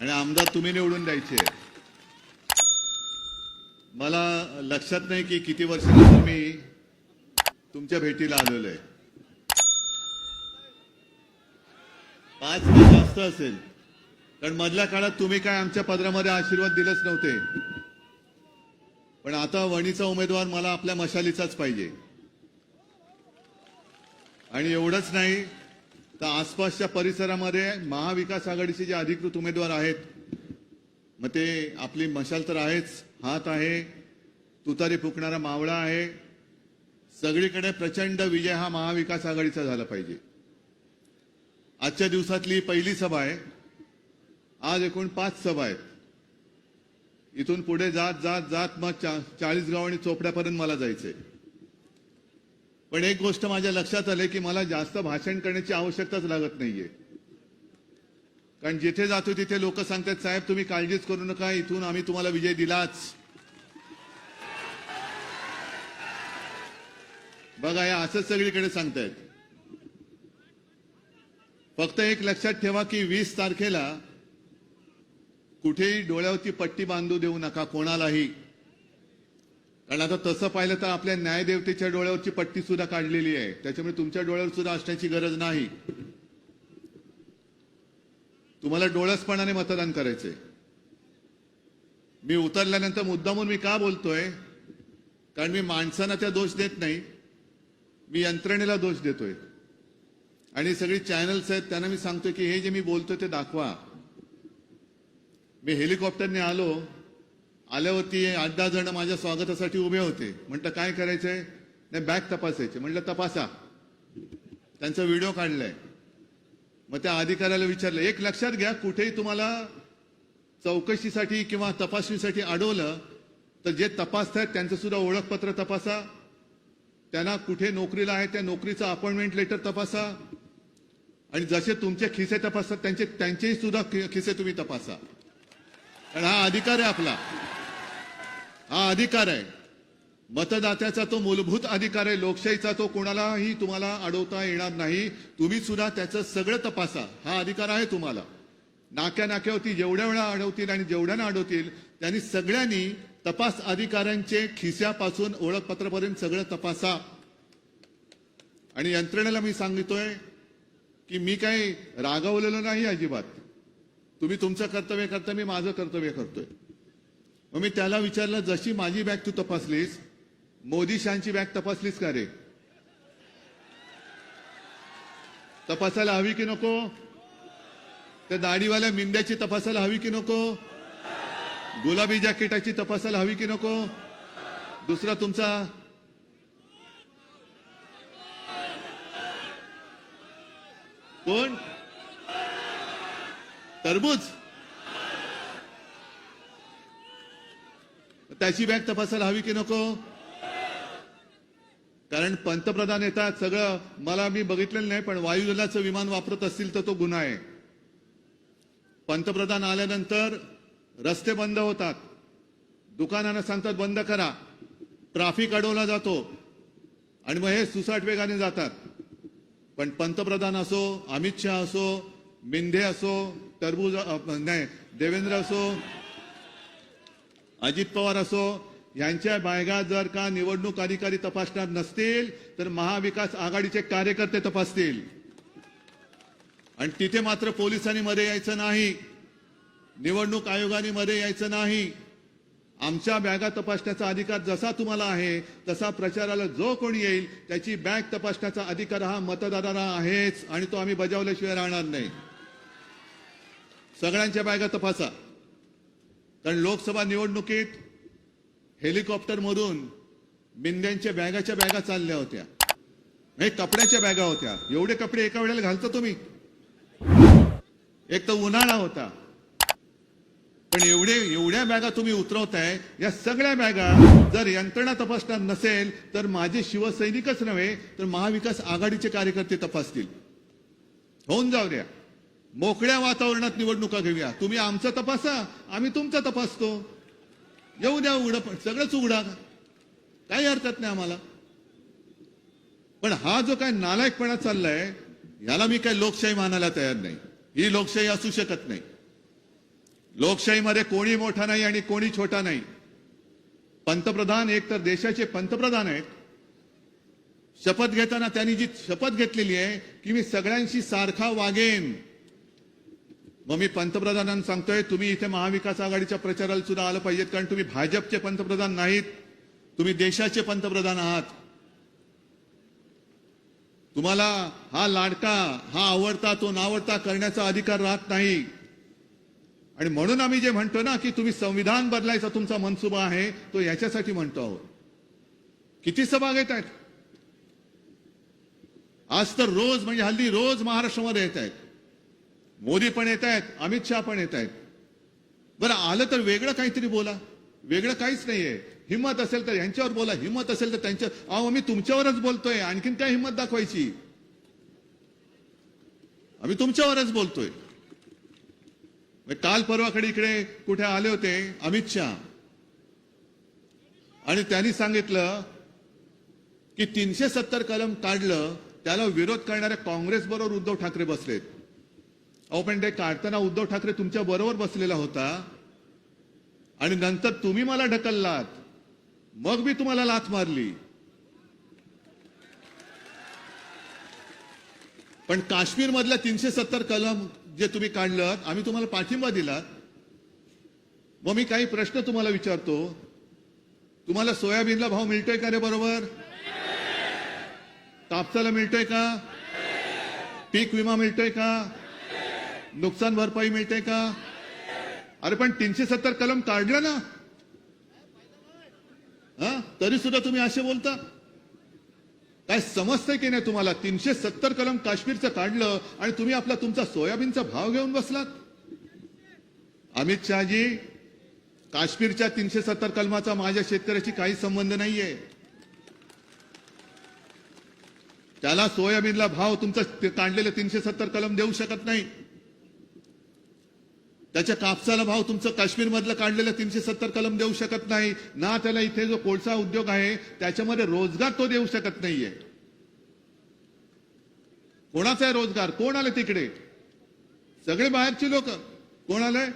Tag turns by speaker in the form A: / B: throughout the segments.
A: आणि आमदार तुम्ही निवडून द्यायचे. मला लक्षात नाही की किती वर्षानंतर मी तुमच्या भेटीला आलेलो आहे. पाच जास्त असेल. कारण मधल्या काळात तुम्ही काय आमच्या पदरामध्ये आशीर्वाद दिलेच नव्हते. पण आता वणीचा उमेदवार मला आपल्या मशालीचाच पाहिजे. आणि एवढंच नाही तर आसपासच्या परिसरामध्ये महाविकास आघाडीचे जे अधिकृत उमेदवार आहेत मग ते आपली मशाल तर आहेच हात आहे तुतारी फुकणारा मावळा आहे सगळीकडे प्रचंड विजय हा महाविकास आघाडीचा झाला पाहिजे. आजच्या दिवसातली पहिली सभा आहे आज एकूण पाच सभा आहेत. इथून पुढे जात जात जात मग चा- चाळीसगाव आणि चोपड्यापर्यंत मला जायचंय. पण एक गोष्ट माझ्या लक्षात आली की मला जास्त भाषण करण्याची आवश्यकताच लागत नाहीये. कारण जिथे जातो तिथे लोक सांगतात साहेब तुम्ही काळजीच करू नका इथून आम्ही तुम्हाला विजय दिलाच. बघा या असंच सगळीकडे सांगतायत. फक्त एक लक्षात ठेवा की वीस तारखेला कुठेही डोळ्यावरती पट्टी बांधू देऊ नका कोणालाही. कारण आता तसं पाहिलं तर आपल्या न्यायदेवतेच्या डोळ्यावरची पट्टी सुद्धा काढलेली आहे. त्याच्यामुळे तुमच्या डोळ्यावर सुद्धा असण्याची गरज नाही. तुम्हाला डोळसपणाने मतदान करायचंय. मी उतरल्यानंतर मुद्दामून मी का बोलतोय? कारण मी माणसांना त्या दोष देत नाही. मी यंत्रणेला दोष देतोय. आणि सगळी चॅनल्स आहेत त्यांना मी सांगतोय की हे जे मी बोलतोय ते दाखवा. मी हेलिकॉप्टरने आलो आल्यावरती आठ दहा जण माझ्या स्वागतासाठी उभे होते. म्हटलं काय करायचंय? नाही बॅग तपासायचे. म्हटलं तपासा. त्यांचा व्हिडिओ काढलाय. मग त्या अधिकाऱ्याला विचारलं एक लक्षात घ्या कुठेही तुम्हाला चौकशीसाठी किंवा तपासणीसाठी अडवलं तर जे तपासतायत त्यांचं सुद्धा ओळखपत्र तपासा. त्यांना कुठे नोकरीला आहे त्या नोकरीचं अपॉइंटमेंट लेटर तपासा. आणि जसे तुमचे खिसे तपासतात त्यांचे त्यांचेही सुद्धा खि- खिसे तुम्ही तपासा. कारण हा अधिकार आहे आपला. हा अधिकार आहे. मतदात्याचा तो मूलभूत अधिकार आहे लोकशाहीचा तो कोणालाही तुम्हाला अडवता येणार नाही. तुम्ही सुद्धा त्याचं सगळं तपासा. हा अधिकार आहे तुम्हाला. नाक्या नाक्यावरती जेवढ्या वेळा अडवतील आणि जेवढ्यांना अडवतील त्यांनी सगळ्यांनी तपास अधिकाऱ्यांचे खिस्यापासून ओळखपत्रापर्यंत सगळं तपासा. आणि यंत्रणेला मी सांगितोय की मी काही रागावलेलो नाही अजिबात. तुम्ही तुमचं कर्तव्य करता मी माझं कर्तव्य करतोय. मग मी त्याला विचारलं जशी माझी बॅग तू तपासलीस मोदी शांची बॅग तपासलीस का रे? तपासायला हवी की नको? त्या दाढीवाल्या मिंद्याची तपासायला हवी की नको? गुलाबी जॅकेटाची तपासायला हवी की नको? दुसरा तुमचा? कोण? तरबूज. त्याची बॅग तपासायला हवी की नको? कारण पंतप्रधान येतात सगळं मला मी बघितलेलं नाही पण वायुदलाचं विमान वापरत असतील तर तो गुन्हा आहे. पंतप्रधान आल्यानंतर रस्ते बंद होतात. दुकानांना सांगतात बंद करा. ट्राफिक अडवला जातो. आणि मग हे सुसाट वेगाने जातात. पण पंतप्रधान असो अमित शहा असो मिंधे असो टरबूज नाही देवेंद्र असो अजित पवार असो यांच्या बायगा जर का निवडणूक अधिकारी तपासणार नसतील तर महाविकास आघाडीचे कार्यकर्ते तपासतील. आणि तिथे मात्र पोलिसांनी मध्ये यायचं नाही. निवडणूक आयोगाने मध्ये यायचं नाही. आमच्या बॅगा तपासण्याचा अधिकार जसा तुम्हाला आहे तसा प्रचाराला जो कोणी येईल त्याची बॅग तपासण्याचा अधिकार हा मतदाराला आहेच. आणि तो आम्ही बजावल्याशिवाय राहणार नाही. सगळ्यांच्या बॅगा तपासा. कारण लोकसभा निवडणुकीत हेलिकॉप्टर मधून बॅगाच्या बॅगा चालल्या होत्या. हे कपड्याच्या बॅगा होत्या. एवढे कपडे एका वेळेला घालता तुम्ही. एक तर उन्हाळा होता. पण एवढे एवढ्या बॅगा तुम्ही उतरवताय या सगळ्या बॅगा जर यंत्रणा तपासणार नसेल तर माझे शिवसैनिकच नव्हे तर महाविकास आघाडीचे कार्यकर्ते तपासतील. होऊन जाऊ द्या. मोकळ्या वातावरणात निवडणुका घेऊया. तुम्ही आमचा तपासा आम्ही तुमचा तपासतो. येऊ द्या उघडं पण सगळंच उघडा. काही हरकत नाही आम्हाला. पण हा जो काय नालायकपणा चाललाय याला मी काय लोकशाही मानायला तयार नाही. ही लोकशाही असू शकत नाही. लोकशाहीमध्ये कोणी मोठा नाही आणि कोणी छोटा नाही. पंतप्रधान एक तर देशाचे पंतप्रधान आहेत. शपथ घेताना त्यांनी जी शपथ घेतलेली आहे की मी सगळ्यांशी सारखा वागेन. मग मी पंतप्रधानांना सांगतोय तुम्ही इथे महाविकास आघाडीच्या प्रचाराला सुद्धा आलं पाहिजेत कारण तुम्ही भाजपचे पंतप्रधान नाहीत. तुम्ही देशाचे पंतप्रधान आहात. तुम्हाला हा लाडका हा आवडता तो नावडता करण्याचा अधिकार राहत नाही. आणि म्हणून आम्ही जे म्हणतो ना की तुम्ही संविधान बदलायचा तुमचा मनसुबा आहे तो याच्यासाठी म्हणतो आहोत. किती सभा घेत आहेत आज तर रोज म्हणजे हल्ली रोज महाराष्ट्रामध्ये येत आहेत मोदी पण येत आहेत अमित शहा पण येत आहेत. बरं आलं तर वेगळं काहीतरी बोला. वेगळं काहीच नाहीये. हिंमत असेल तर यांच्यावर बोला हिंमत असेल तर त्यांच्या अहो आम्ही तुमच्यावरच बोलतोय आणखीन काय हिंमत दाखवायची? आम्ही तुमच्यावरच बोलतोय. काल परवाकडे इकडे कुठे आले होते अमित शहा. आणि त्यांनी सांगितलं की तीनशे सत्तर कलम काढलं त्याला विरोध करणाऱ्या काँग्रेस बरोबर उद्धव ठाकरे बसलेत. अहो पण ते काढताना उद्धव ठाकरे तुमच्या बरोबर बसलेला होता. आणि नंतर तुम्ही मला ढकललात. मग मी तुम्हाला लाथ मारली. पण काश्मीर मधल्या तीनशे सत्तर कलम जे तुम्ही काढलं आम्ही तुम्हाला पाठिंबा दिला. मग मी काही प्रश्न तुम्हाला विचारतो. तुम्हाला सोयाबीनला भाव मिळतोय का रे बरोबर? कापसाला मिळतोय का? पीक विमा मिळतोय का? नुकसान भरपाई मिळते का? अरे पण तीनशे सत्तर कलम काढलं ना. हा? तरी सुद्धा तुम्ही असे बोलता? काय समजतंय की नाही तुम्हाला? तीनशे सत्तर कलम काश्मीरचं काढलं आणि तुम्ही आपला तुमचा सोयाबीनचा भाव घेऊन बसलात? अमित शहाजी काश्मीरच्या तीनशे सत्तर कलमाचा माझ्या शेतकऱ्याशी काही संबंध नाहीये. त्याला सोयाबीनला भाव तुमचा काढलेले तीनशे सत्तर कलम देऊ शकत नाही. त्याच्या कापसाला भाव तुमचं काश्मीरमधलं काढलेलं तीनशे सत्तर कलम देऊ शकत नाही. ना त्याला इथे जो कोळसा उद्योग आहे त्याच्यामध्ये रोजगार तो देऊ शकत नाहीये. कोणाचा आहे रोजगार? कोण आले तिकडे? सगळे बाहेरची लोक. कोण आले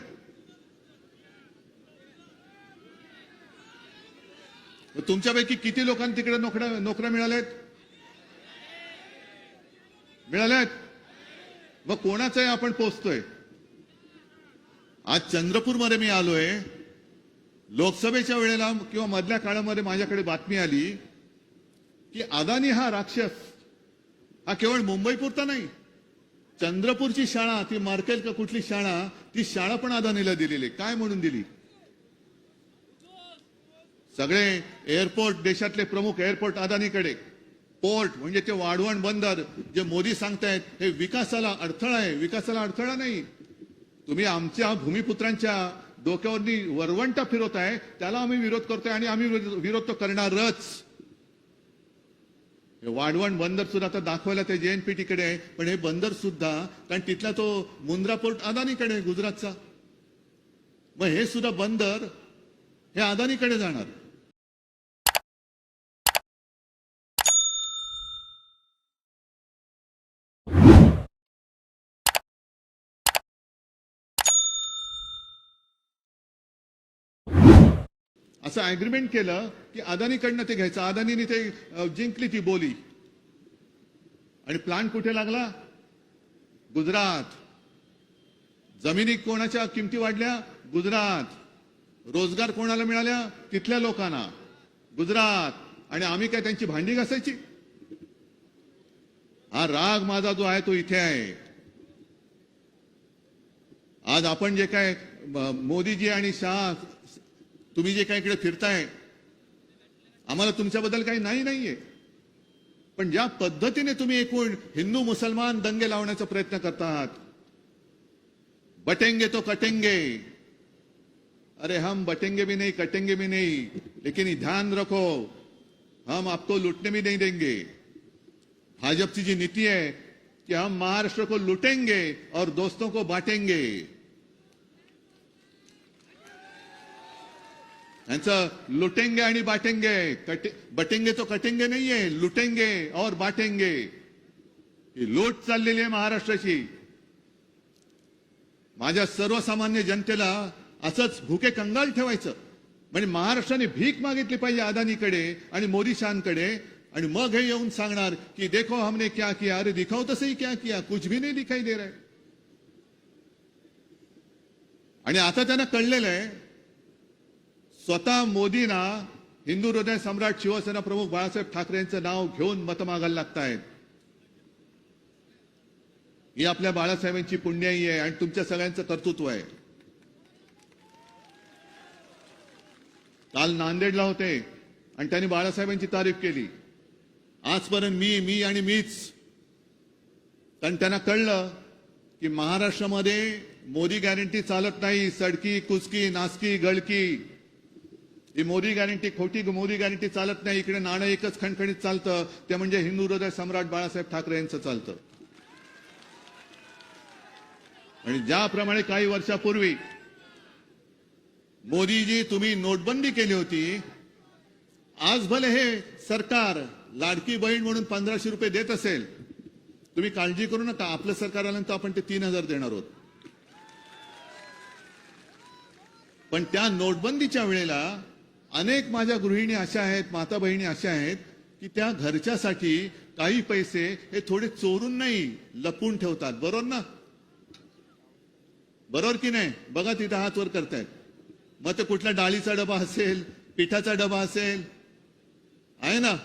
A: तुमच्यापैकी किती लोकांना तिकडे नोकऱ्या नोकऱ्या मिळाल्यात? मिळाल्यात? मग कोणाचं आहे आपण पोचतोय आज चंद्रपूरमध्ये मी आलोय. लोकसभेच्या वेळेला किंवा मधल्या काळामध्ये माझ्याकडे बातमी आली की अदानी हा राक्षस हा केवळ मुंबई पुरता नाही चंद्रपूरची शाळा ती मार्केल का कुठली शाळा ती शाळा पण अदानीला दिलेली. आहे. काय म्हणून दिली? सगळे एअरपोर्ट देशातले प्रमुख एअरपोर्ट अदानीकडे. पोर्ट म्हणजे ते वाढवण बंदर जे मोदी सांगतायत हे विकासाला अडथळा आहे विकासाला अडथळा नाही. तुम्ही आमच्या भूमिपुत्रांच्या डोक्यावरनी वरवंटा फिरवत आहे त्याला आम्ही विरोध करतोय आणि आम्ही विरोध तो करणारच. हे वाढवण बंदर सुद्धा आता दाखवायला ते जेएनपीटीकडे आहे पण हे बंदर सुद्धा कारण तिथला तो मुंद्रा पोर्ट अदानीकडे आहे गुजरातचा. मग हे सुद्धा बंदर हे अदानीकडे जाणार. असं अग्रीमेंट केलं की अदानीकडनं ते घ्यायचं. अदानीने ते जिंकली ती बोली. आणि प्लांट कुठे लागला? गुजरात. जमिनी कोणाच्या किमती वाढल्या? गुजरात. रोजगार कोणाला मिळाल्या? तिथल्या लोकांना. गुजरात. आणि आम्ही काय त्यांची भांडी घासायची? हा राग माझा जो आहे तो इथे आहे. आज आपण जे काय मोदीजी आणि शाह तुम्ही जे काही इकडे फिरताय, आम्हाला तुमच्याबद्दल काही नाही नाहीये. पण ज्या पद्धतीने तुम्ही एकूण हिंदू मुसलमान दंगे लावण्याचा प्रयत्न करतात, बटेंगे तो कटेंगे. अरे हम बटेंगे भी नहीं, कटेंगे भी नहीं, लेकिन ध्यान रखो, हम आपको लूटने भी नहीं देंगे. भाजपा भाजपची जी नीति है कि हम महाराष्ट्र को लूटेंगे और दोस्तों को बांटेंगे. यांचं लुटेंगे आणि बाटेंगे कटे बटेंगे तो कटेंगे नाहीये लुटेंगे और बाटेंगे. ही लूट चाललेली आहे महाराष्ट्राची. माझ्या सर्वसामान्य जनतेला असंच भुके कंगाल ठेवायचं. म्हणजे महाराष्ट्राने भीक मागितली पाहिजे अदानीकडे आणि मोदी शानकडे आणि मग हे येऊन सांगणार की देखो हमने क्या किया? अरे दिखाओ तसंही क्या किया? कुछ भी नाही दिखाई दे रहा आणि आता त्यांना कळलेलं आहे स्वतः मोदींना हिंदू हृदय सम्राट शिवसेना प्रमुख बाळासाहेब ठाकरे यांचं नाव घेऊन मत मागायला लागतायत. ही आपल्या बाळासाहेबांची पुण्याई आहे आणि तुमच्या सगळ्यांचं कर्तृत्व आहे. काल नांदेडला होते आणि त्यांनी बाळासाहेबांची तारीफ केली. आजपर्यंत मी मी आणि मीच. कारण त्यांना कळलं की महाराष्ट्रामध्ये मोदी गॅरंटी चालत नाही सडकी कुचकी नासकी गळकी ही मोदी गॅरंटी खोटी मोदी गॅरंटी चालत नाही. इकडे नाणं एकच खणखणीत चालतं. ते म्हणजे हिंदू हृदय सम्राट बाळासाहेब ठाकरे यांचं चालतं. आणि ज्याप्रमाणे काही वर्षापूर्वी मोदीजी तुम्ही नोटबंदी केली होती आज भले हे सरकार लाडकी बहीण म्हणून पंधराशे रुपये देत असेल तुम्ही काळजी करू नका. आपलं सरकार आल्यानंतर आपण ते तीन हजार देणार आहोत. पण त्या नोटबंदीच्या वेळेला अनेक माझ्या गृहिणी अशा आहेत माता बहिणी अशा आहेत की त्या घरच्यासाठी काही पैसे हे थोडे चोरून नाही लपून ठेवतात. बरोबर ना? बरोबर की नाही? बघा तिथं हात वर करतायत. मग ते कुठला डाळीचा डबा असेल पिठाचा डबा असेल? आहे ना?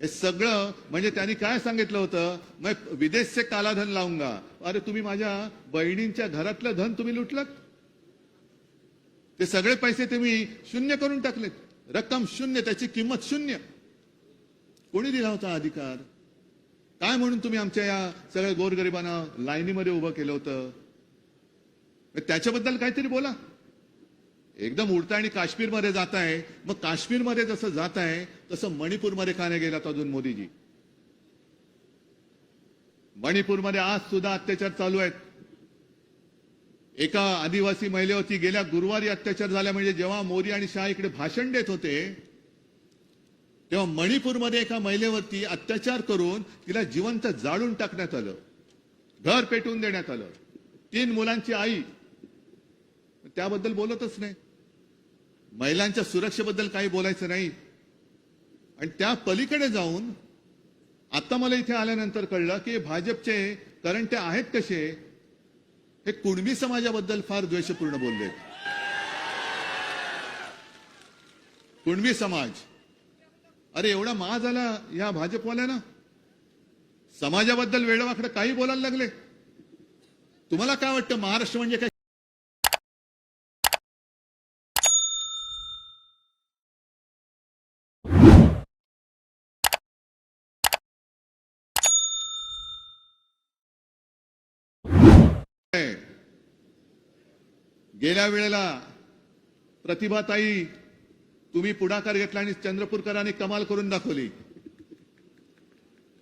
A: हे सगळं म्हणजे त्यांनी काय सांगितलं होतं? मग विदेशचे कालाधन काला धन लावूंगा अरे तुम्ही माझ्या बहिणींच्या घरातलं धन तुम्ही लुटलं ते सगळे पैसे तुम्ही शून्य करून टाकलेत. रक्कम शून्य त्याची किंमत शून्य. कोणी दिला होता अधिकार? काय म्हणून तुम्ही आमच्या या सगळ्या गोरगरिबांना लाईनीमध्ये उभं केलं होतं? त्याच्याबद्दल काहीतरी बोला. एकदम उडता आणि काश्मीरमध्ये जात आहे. मग काश्मीरमध्ये जसं जात आहे तसं मणिपूरमध्ये का नाही गेलात अजून मोदीजी? मणिपूरमध्ये आज सुद्धा अत्याचार चालू आहेत. एका आदिवासी महिलेवरती गेल्या गुरुवारी अत्याचार झाला म्हणजे जेव्हा मोदी आणि शाह इकडे भाषण देत होते तेव्हा मणिपूरमध्ये एका महिलेवरती अत्याचार करून तिला जिवंत जाळून टाकण्यात आलं. घर पेटवून देण्यात आलं. तीन मुलांची आई. त्याबद्दल बोलतच नाही. महिलांच्या सुरक्षेबद्दल काही बोलायचं नाही. आणि त्या पलीकडे जाऊन आता मला इथे आल्यानंतर कळलं की भाजपचे कारण ते आहेत कसे हे कुणबी समाजाबद्दल फार द्वेषपूर्ण बोलले. कुणबी समाज. अरे एवढा मा झाला या भाजपवाल्यानं? समाजाबद्दल वेळवाकडे काही बोलायला लागले. तुम्हाला काय वाटतं महाराष्ट्र म्हणजे काय? गेल्या वेळेला प्रतिभाताई तुम्ही पुढाकार घेतला आणि चंद्रपूरकरांनी कमाल करून दाखवली.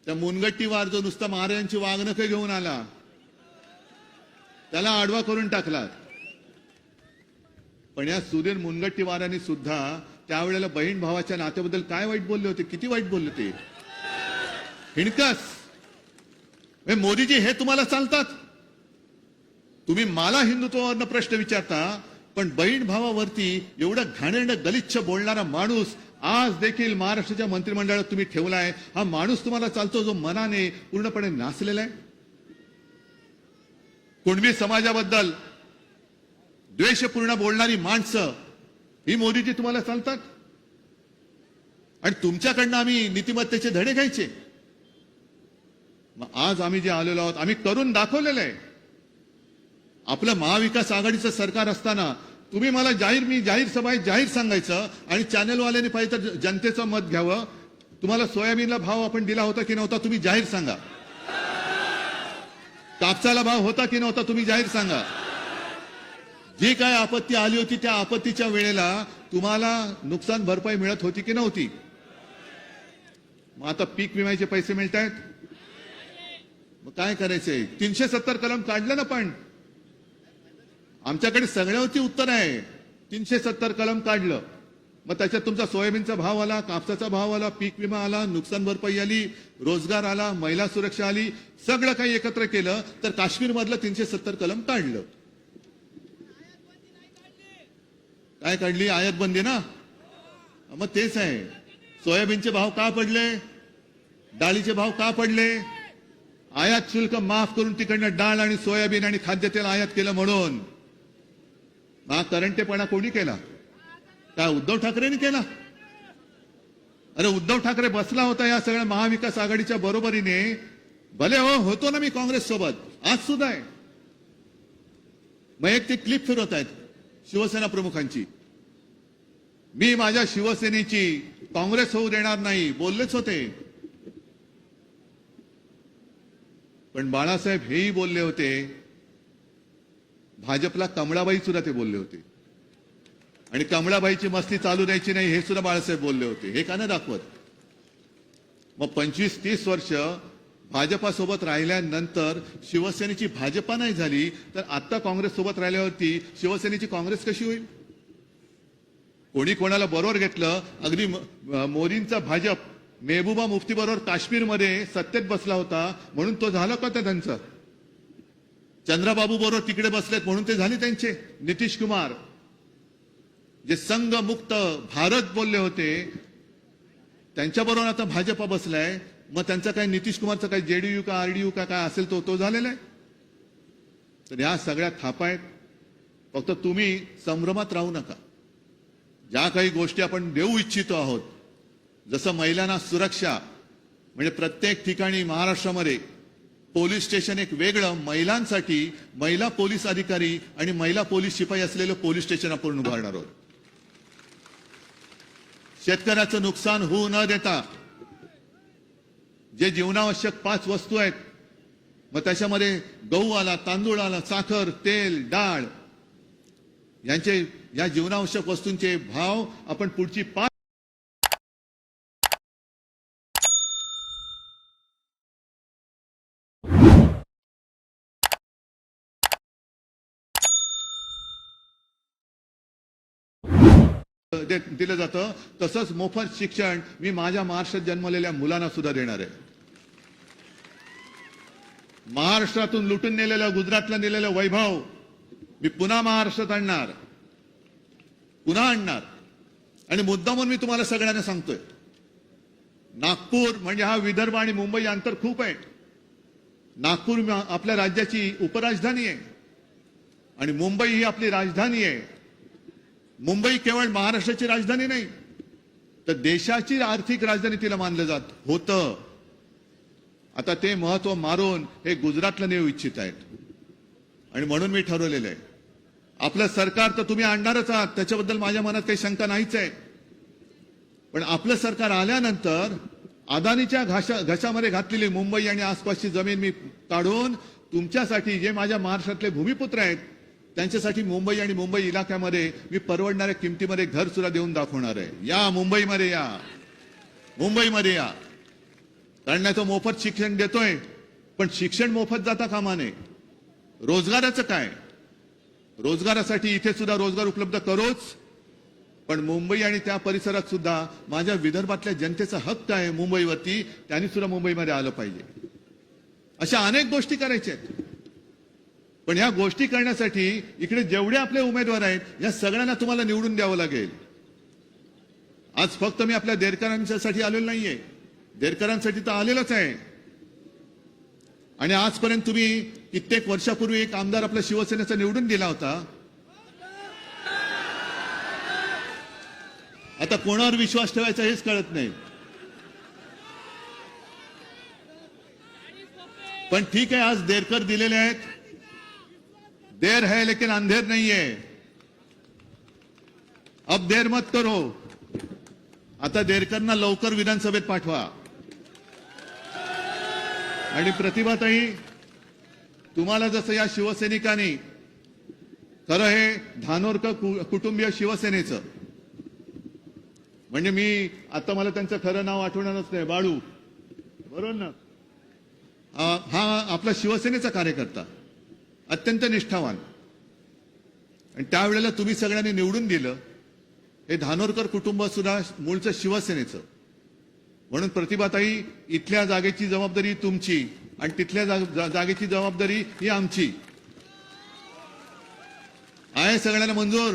A: त्या मुनगट्टीवार जो नुसता महाराजांची वागणकं घेऊन आला त्याला आडवा करून टाकला. पण या सुधीर मुनगट्टीवारांनी सुद्धा त्यावेळेला बहीण भावाच्या नात्याबद्दल काय वाईट बोलले होते किती वाईट बोलले ते हिणकस! हे मोदीजी हे तुम्हाला चालतात तुम्ही मला हिंदुत्वावरनं प्रश्न विचारता पण बहीण भावावरती एवढं घाणेरडं गलिच्छ बोलणारा माणूस आज देखील महाराष्ट्राच्या मंत्रिमंडळात तुम्ही ठेवलाय. हा माणूस तुम्हाला चालतो जो मनाने पूर्णपणे नाचलेला आहे? कुणबी समाजाबद्दल द्वेषपूर्ण बोलणारी माणसं ही मोदीजी तुम्हाला चालतात? आणि तुमच्याकडनं आम्ही नीतिमत्तेचे धडे घ्यायचे? मग आज आम्ही जे आलेलो आहोत आम्ही करून दाखवलेलं आहे. आपलं महाविकास आघाडीचं सरकार असताना तुम्ही मला जाहीर मी जाहीर सभेत जाहीर सांगायचं आणि चॅनलवाल्याने पाहिजे तर जनतेचं मत घ्यावं. तुम्हाला सोयाबीनला भाव आपण दिला होता की नव्हता तुम्ही जाहीर सांगा. कापसाला भाव होता की नव्हता तुम्ही जाहीर सांगा. जी काय आपत्ती आली होती त्या आपत्तीच्या वेळेला तुम्हाला नुकसान भरपाई मिळत होती की नव्हती? मग आता पीक विम्याचे पैसे मिळत आहेत मग काय करायचंय? तीनशे सत्तर कलम काढलं ना पण. आमच्याकडे सगळ्यावरती उत्तर आहे. तीनशे सत्तर कलम काढलं. मग त्याच्यात तुमचा सोयाबीनचा भाव आला कापसाचा भाव आला पीक विमा आला नुकसान भरपाई आली रोजगार आला महिला सुरक्षा आली सगळं काही एकत्र केलं तर काश्मीर मधलं तीनशे सत्तर कलम काढलं. काय काढली? आयात बंदी ना? मग तेच आहे. सोयाबीनचे भाव का पडले? डाळीचे भाव का पडले? आयात शुल्क माफ करून तिकडनं डाळ आणि सोयाबीन आणि खाद्यतेल आयात केलं म्हणून. हा करंटेपणा कोणी केला? काय उद्धव ठाकरेंनी केला? अरे उद्धव ठाकरे बसला होता या सगळ्या महाविकास आघाडीच्या बरोबरीने. भले हो होतो ना मी काँग्रेस सोबत. आज सुद्धा आहे. मग एक ते क्लिप फिरवत आहेत शिवसेना प्रमुखांची. मी माझ्या शिवसेनेची काँग्रेस होऊ देणार नाही बोललेच होते. पण बाळासाहेब हेही बोलले होते भाजपला कमळाबाई सुद्धा ते बोलले होते. आणि कमळाबाईची मस्ती चालू द्यायची नाही हे सुद्धा बाळासाहेब बोलले होते. हे का नाही दाखवत. मग पंचवीस तीस वर्ष भाजपासोबत राहिल्यानंतर शिवसेनेची भाजपा नाही झाली तर आता काँग्रेस सोबत राहिल्यावरती शिवसेनेची काँग्रेस कशी होईल? कोणी कोणाला बरोबर घेतलं? अगदी मोदींचा भाजप मेहबूबा मुफ्ती बरोबर काश्मीरमध्ये सत्तेत बसला होता म्हणून तो झाला का त्यांचं चंद्रबाबू बरोबर तिकडे बसलेत म्हणून ते झाले त्यांचे. नितीश कुमार जे संघ मुक्त भारत बोलले होते त्यांच्याबरोबर आता भाजपा बसलाय. मग त्यांचा काय नितीश कुमारचा काय जेडीयू का आरडीयू का काय असेल तो तो झालेला आहे. तर ह्या सगळ्या थापा आहेत. फक्त तुम्ही संभ्रमात राहू नका. ज्या काही गोष्टी आपण देऊ इच्छितो आहोत जसं महिलांना सुरक्षा म्हणजे प्रत्येक ठिकाणी महाराष्ट्रामध्ये पोलीस स्टेशन एक वेगळं महिलांसाठी महिला पोलीस अधिकारी आणि महिला पोलीस शिपाई असलेलं पोलीस स्टेशन आपण उभारणार आहोत. शेतकऱ्याचं नुकसान होऊ न देता जे जीवनावश्यक पाच वस्तू आहेत मग त्याच्यामध्ये गहू आला तांदूळ आला साखर तेल डाळ यांचे या जीवनावश्यक वस्तूंचे भाव आपण पुढची पाच दे- दिलं जातं. तसंच मोफत शिक्षण मी माझ्या महाराष्ट्रात जन्मलेल्या मुलांना सुद्धा देणार आहे. महाराष्ट्रातून लुटून नेलेलं गुजरातला नेलेलं वैभव मी पुन्हा महाराष्ट्रात आणणार. पुन्हा आणणार. आणि मुद्दा म्हणून मी तुम्हाला सगळ्यांना सांगतोय नागपूर म्हणजे हा विदर्भ आणि मुंबई अंतर खूप आहे. नागपूर आपल्या राज्याची उपराजधानी आहे. आणि मुंबई ही आपली राजधानी आहे. मुंबई केवळ महाराष्ट्राची राजधानी नाही तर देशाची आर्थिक राजधानी तिला मानलं जात होतं. आता ते महत्त्व मारून हे गुजरातला नेऊ इच्छित आहेत. आणि म्हणून मी ठरवलेलं आहे. आपलं सरकार तर तुम्ही आणणारच आहात त्याच्याबद्दल माझ्या मनात काही शंका नाहीच आहे. पण आपलं सरकार आल्यानंतर अदानीच्या घाशा घशामध्ये घातलेली मुंबई आणि आसपासची जमीन मी काढून तुमच्यासाठी जे माझ्या महाराष्ट्रातले भूमिपुत्र आहेत त्यांच्यासाठी मुंबई आणि मुंबई इलाक्यामध्ये मी परवडणाऱ्या किमतीमध्ये घर सुद्धा देऊन दाखवणार आहे. या मुंबईमध्ये या. मुंबईमध्ये या. कारण नाही तो मोफत शिक्षण देतोय पण शिक्षण मोफत जाता कामा नये. रोजगाराचं काय? रोजगारासाठी इथे सुद्धा रोजगार उपलब्ध करोच पण मुंबई आणि त्या परिसरात सुद्धा माझ्या विदर्भातल्या जनतेचा हक्क आहे मुंबईवरती त्यांनी सुद्धा मुंबईमध्ये आलं पाहिजे. अशा अनेक गोष्टी करायच्या आहेत. पण ह्या गोष्टी करण्यासाठी इकडे जेवढे आपले उमेदवार आहेत या सगळ्यांना तुम्हाला निवडून द्यावं लागेल. आज फक्त मी आपल्या देरकरांच्यासाठी आलेलो नाहीये. देरकरांसाठी तर आलेलोच आहे. आणि आजपर्यंत तुम्ही कित्येक वर्षापूर्वी एक आमदार आपल्या शिवसेनेचा निवडून दिला होता. आता कोणावर विश्वास ठेवायचा हेच कळत नाही. पण ठीक आहे आज देरकर दिलेले आहेत. देर है लेकिन अंधेर नहीं है। अब देर मत करो। आता देरकरांना लवकर विधानसभेत पाठवा। आणि प्रतिभाताई तुम्हाला जसं या शिवसैनिकांनी खरं हे धानोरकर कु- कुटुंबीय शिवसेनेचं. म्हणजे मी आता मला त्यांचं खरं नाव आठवणारच नाही बाळू. बरोबर ना? हा आपला शिवसेनेचा कार्यकर्ता. अत्यंत निष्ठावान. आणि त्यावेळेला तुम्ही सगळ्यांनी निवडून दिलं हे धानोरकर कुटुंब सुद्धा मूळचं शिवसेनेचं. म्हणून प्रतिभाताई इथल्या जागेची जबाबदारी तुमची आणि तिथल्या जा- जागेची जबाबदारी ही आमची. आहे सगळ्यांना मंजूर?